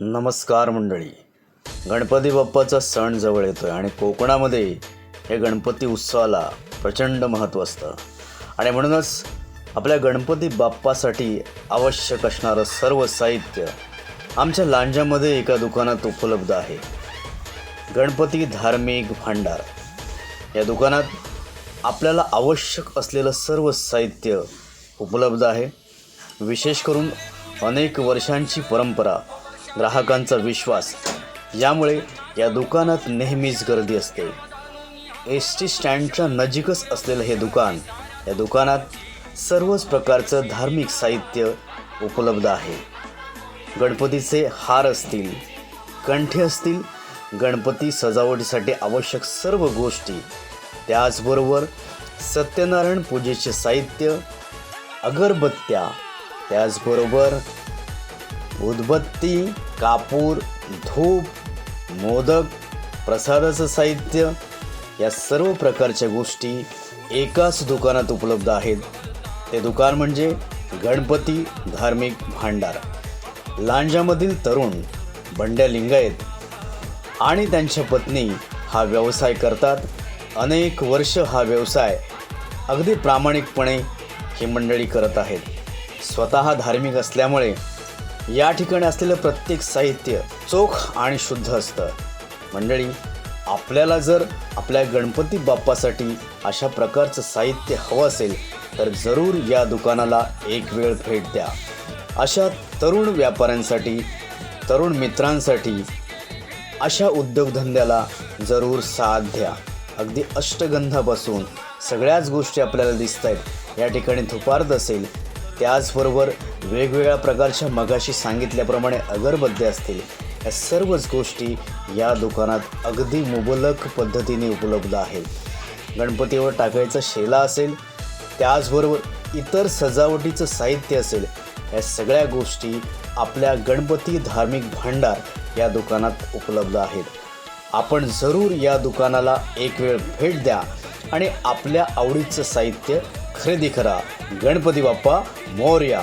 नमस्कार मंडळी. गणपती बाप्पाचा सण जवळ येतो आहे आणि कोकणामध्ये हे गणपती उत्सवाला प्रचंड महत्त्व असतं. आणि म्हणूनच आपल्या गणपती बाप्पासाठी आवश्यक असणारं सर्व साहित्य आमच्या लांजामध्ये एका दुकानात उपलब्ध आहे. गणपती धार्मिक भांडार. या दुकानात आपल्याला आवश्यक असलेलं सर्व साहित्य उपलब्ध आहे. विशेष करून अनेक वर्षांची परंपरा ग्राहकांचा विश्वास. यामुळे या दुकानात नेहमीच गर्दी असते. एस टी स्टँडच्या नजीकच असलेलं हे दुकान या दुकानात सर्वच प्रकारचं धार्मिक साहित्य उपलब्ध आहे. गणपतीचे हार असतील कंठे असतील गणपती सजावटीसाठी आवश्यक सर्व गोष्टी त्याचबरोबर सत्यनारायण पूजेचे साहित्य अगरबत्त्या त्याचबरोबर उदबत्ती कापूर धूप मोदक प्रसादाचं साहित्य या सर्व प्रकारच्या गोष्टी एकाच दुकानात उपलब्ध आहेत. ते दुकान म्हणजे गणपती धार्मिक भांडार. लांजामधील तरुण बंड्या लिंगायत आणि त्यांच्या पत्नी हा व्यवसाय करतात. अनेक वर्ष हा व्यवसाय अगदी प्रामाणिकपणे ही मंडळी करत आहेत. स्वतः धार्मिक असल्यामुळे या ठिकाणी असलेलं प्रत्येक साहित्य चोख आणि शुद्ध असतं. मंडळी आपल्याला जर आपल्या गणपती बाप्पासाठी अशा प्रकारचं साहित्य हवं असेल तर जरूर या दुकानाला एक वेळ भेट द्या. अशा तरुण व्यापाऱ्यांसाठी तरुण मित्रांसाठी अशा उद्योगधंद्याला जरूर साथ द्या. अगदी अष्टगंधापासून सगळ्याच गोष्टी आपल्याला दिसत आहेत या ठिकाणी धुपार्द असेल त्याचबरोबर वेगवेगळ्या प्रकारच्या मगाशी सांगितल्याप्रमाणे अगरबत्त्या असतील या सर्वच गोष्टी या दुकानात अगदी मुबलक पद्धतीने उपलब्ध आहेत. गणपतीवर टाकायचा शेला असेल त्याचबरोबर इतर सजावटीचं साहित्य असेल या सगळ्या गोष्टी आपल्या गणपती धार्मिक भांडार या दुकानात उपलब्ध आहेत. आपण जरूर या दुकानाला एक वेळ भेट द्या आणि आपल्या आवडीचं साहित्य खरेदी करा. गणपती बाप्पा मोर्या.